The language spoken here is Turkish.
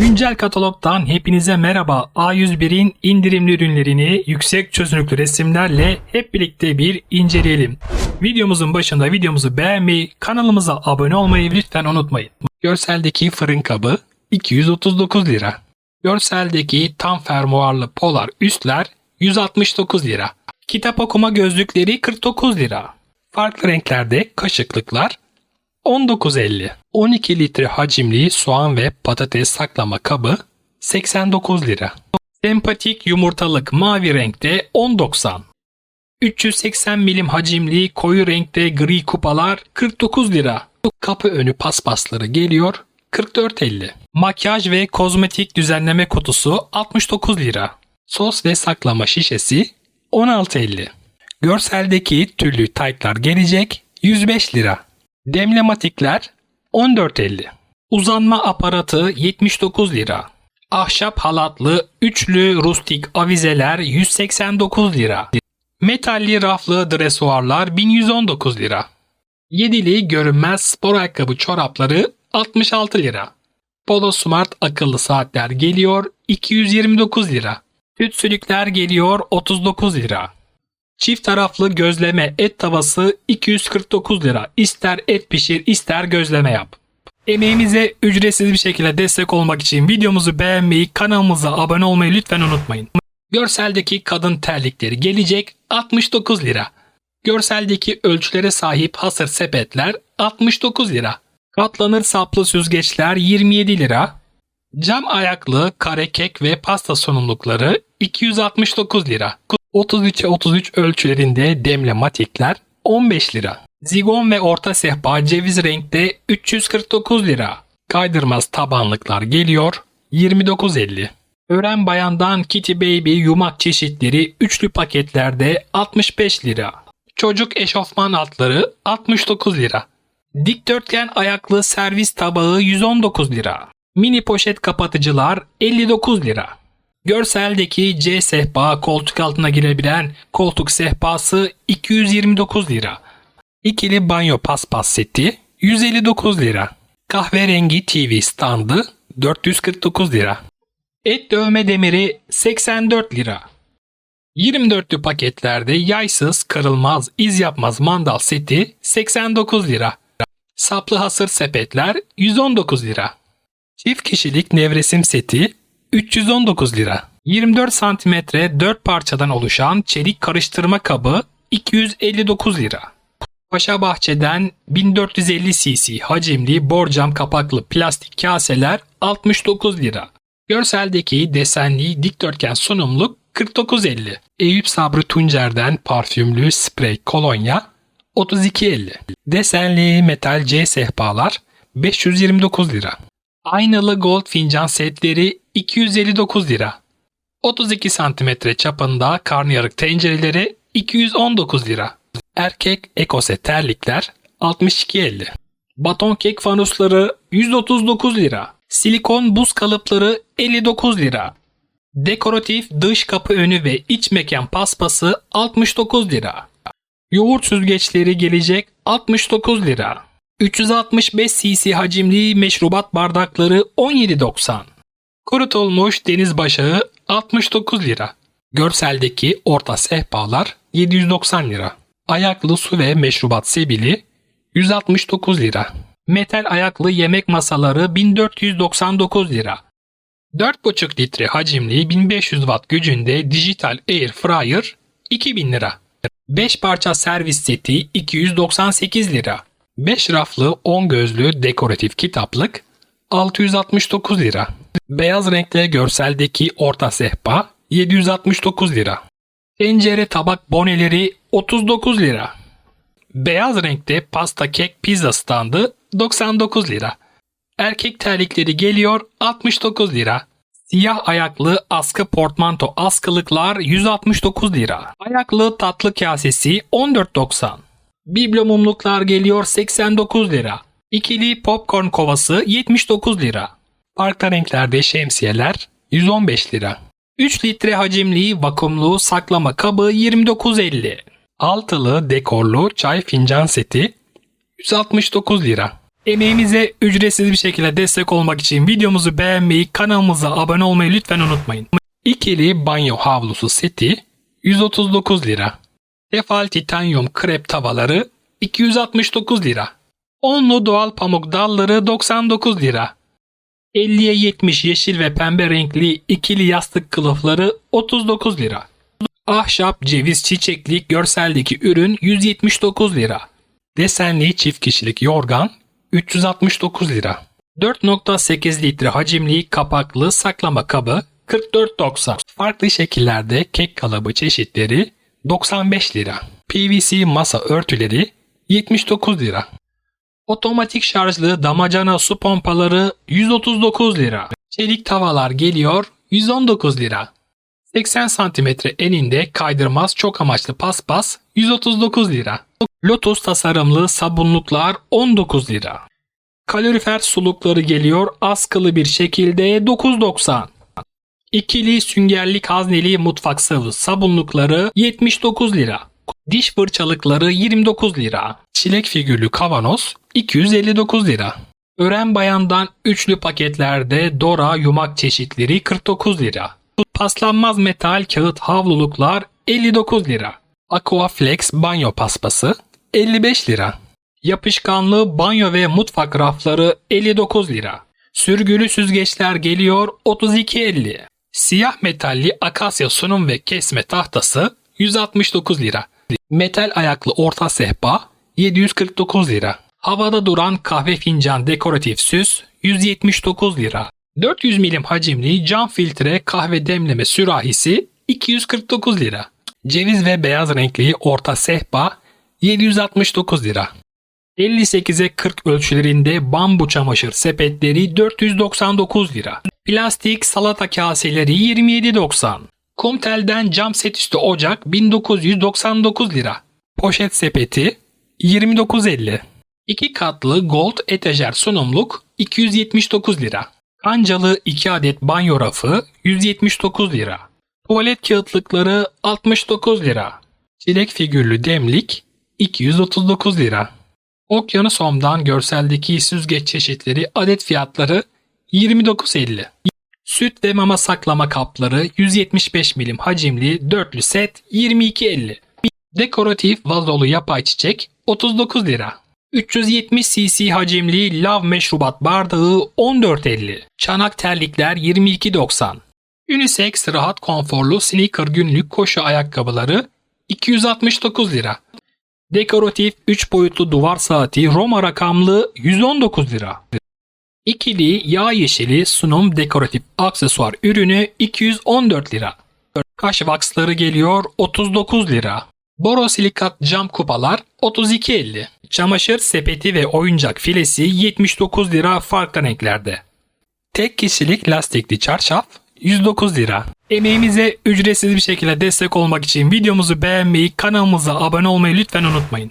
Güncel katalogdan hepinize merhaba. A101'in indirimli ürünlerini yüksek çözünürlüklü resimlerle hep birlikte bir inceleyelim. Videomuzun başında videomuzu beğenmeyi, kanalımıza abone olmayı lütfen unutmayın. Görseldeki fırın kabı 239 lira. Görseldeki tam fermuarlı polar üstler 169 lira. Kitap okuma gözlükleri 49 lira. Farklı renklerde kaşıklıklar 19.50. 12 litre hacimli soğan ve patates saklama kabı 89 lira. Sempatik yumurtalık mavi renkte 10.90. 380 milim hacimli koyu renkte gri kupalar 49 lira. Kapı önü paspasları geliyor 44.50. Makyaj ve kozmetik düzenleme kutusu 69 lira. Sos ve saklama şişesi 16.50. Görseldeki tüllü taytlar gelecek 105 lira. Demlematikler 14.50. Uzanma aparatı 79 lira. Ahşap halatlı üçlü rustik avizeler 189 lira. Metalli raflı dresuarlar 1119 lira. Yedili görünmez spor ayakkabı çorapları 66 lira. Polo Smart akıllı saatler geliyor 229 lira. Tütsülükler geliyor 39 lira. Çift taraflı gözleme et tavası 249 lira. İster et pişir ister gözleme yap. Emeğimize ücretsiz bir şekilde destek olmak için videomuzu beğenmeyi, kanalımıza abone olmayı lütfen unutmayın. Görseldeki kadın terlikleri gelecek 69 lira. Görseldeki ölçülere sahip hasır sepetler 69 lira. Katlanır saplı süzgeçler 27 lira. Cam ayaklı kare kek ve pasta sunumlukları 269 lira. 33'e 33 ölçülerinde demlematikler 15 lira. Zigon ve orta sehpa ceviz renkte 349 lira. Kaydırmaz tabanlıklar geliyor 29.50. Ören bayandan Kitty Baby yumak çeşitleri üçlü paketlerde 65 lira. Çocuk eşofman altları 69 lira. Dikdörtgen ayaklı servis tabağı 119 lira. Mini poşet kapatıcılar 59 lira. Görseldeki C sehpa koltuk altına girebilen koltuk sehpası 229 lira. İkili banyo paspas seti 159 lira. Kahverengi TV standı 449 lira. Et dövme demiri 84 lira. 24'lü paketlerde yaysız, kırılmaz, iz yapmaz mandal seti 89 lira. Saplı hasır sepetler 119 lira. Çift kişilik nevresim seti 319 lira. 24 santimetre 4 parçadan oluşan çelik karıştırma kabı 259 lira. Paşa Bahçe'den 1450 cc hacimli borcam kapaklı plastik kaseler 69 lira. Görseldeki desenli dikdörtgen sunumluk 49.50. Eyüp Sabri Tuncer'den parfümlü sprey kolonya 32.50. Desenli metal C sehpalar 529 lira. Aynalı gold fincan setleri 259 lira. 32 cm çapında karnıyarık tencereleri 219 lira. Erkek ekose terlikler 62.50. Baton kek fanusları 139 lira. Silikon buz kalıpları 59 lira. Dekoratif dış kapı önü ve iç mekan paspası 69 lira. Yoğurt süzgeçleri gelecek 69 lira. 365 cc hacimli meşrubat bardakları 17.90. Kurutulmuş deniz başağı 69 lira. Görseldeki orta sehpalar 790 lira. Ayaklı su ve meşrubat sebili 169 lira. Metal ayaklı yemek masaları 1499 lira. 4,5 litre hacimli 1500 watt gücünde dijital air fryer 2000 lira. 5 parça servis seti 298 lira. 5 raflı 10 gözlü dekoratif kitaplık 669 lira. Beyaz renkli görseldeki orta sehpa 769 lira. Tencere tabak boneleri 39 lira. Beyaz renkte pasta kek pizza standı 99 lira. Erkek terlikleri geliyor 69 lira. Siyah ayaklı askı portmanto askılıklar 169 lira. Ayaklı tatlı kasesi 14.90. Biblo mumluklar geliyor 89 lira. İkili popcorn kovası 79 lira. Farklı renklerde şemsiyeler 115 lira. 3 litre hacimli vakumlu saklama kabı 29.50. Altılı dekorlu çay fincan seti 169 lira. Emeğimize ücretsiz bir şekilde destek olmak için videomuzu beğenmeyi, kanalımıza abone olmayı lütfen unutmayın. İkili banyo havlusu seti 139 lira. Tefal titanyum krep tavaları 269 lira. Onlu doğal pamuk dalları 99 lira. 50'ye 70 yeşil ve pembe renkli ikili yastık kılıfları 39 lira. Ahşap ceviz çiçeklik görseldeki ürün 179 lira. Desenli çift kişilik yorgan 369 lira. 4.8 litre hacimli kapaklı saklama kabı 44.90. Farklı şekillerde kek kalıbı çeşitleri 95 lira. PVC masa örtüleri 79 lira. Otomatik şarjlı damacana su pompaları 139 lira. Çelik tavalar geliyor 119 lira. 80 cm eninde kaydırmaz çok amaçlı paspas 139 lira. Lotus tasarımlı sabunluklar 19 lira. Kalorifer sulukları geliyor askılı bir şekilde 9.90. İkili süngerlik hazneli mutfak sıvı sabunlukları 79 lira. Diş fırçalıkları 29 lira. Çilek figürlü kavanoz 259 lira. Ören bayandan üçlü paketlerde Dora yumak çeşitleri 49 lira. Paslanmaz metal kağıt havluluklar 59 lira. Aquaflex banyo paspası 55 lira. Yapışkanlı banyo ve mutfak rafları 59 lira. Sürgülü süzgeçler geliyor 32.50. Siyah metalli akasya sunum ve kesme tahtası 169 lira. Metal ayaklı orta sehpa 749 lira. Havada duran kahve fincan dekoratif süs 179 lira. 400 milim hacimli cam filtre kahve demleme sürahisi 249 lira. Ceviz ve beyaz renkli orta sehpa 769 lira. 58'e 40 ölçülerinde bambu çamaşır sepetleri 499 lira. Plastik salata kaseleri 27.90. Kumtel'den cam set üstü ocak 1999 lira. Poşet sepeti 29.50. 2 katlı gold etajer sunumluk 279 lira. Kancalı 2 adet banyo rafı 179 lira. Tuvalet kağıtlıkları 69 lira. Çilek figürlü demlik 239 lira. Okyanus Home'dan görseldeki süzgeç çeşitleri adet fiyatları 29.50. Süt ve mama saklama kapları 175 milim hacimli dörtlü set 22.50. Dekoratif vazolu yapay çiçek 39 lira. 370 cc hacimli lav meşrubat bardağı 14.50. Çanak terlikler 22.90. Unisex rahat konforlu sneaker günlük koşu ayakkabıları 269 lira. Dekoratif 3 boyutlu duvar saati Roma rakamlı 119 lira. İkili yağ yeşili sunum dekoratif aksesuar ürünü 214 lira. Kaş vaksları geliyor 39 lira. Borosilikat cam kupalar 32.50. Çamaşır sepeti ve oyuncak filesi 79 lira farklı renklerde. Tek kişilik lastikli çarşaf 109 lira. Emeğimize ücretsiz bir şekilde destek olmak için videomuzu beğenmeyi, kanalımıza abone olmayı lütfen unutmayın.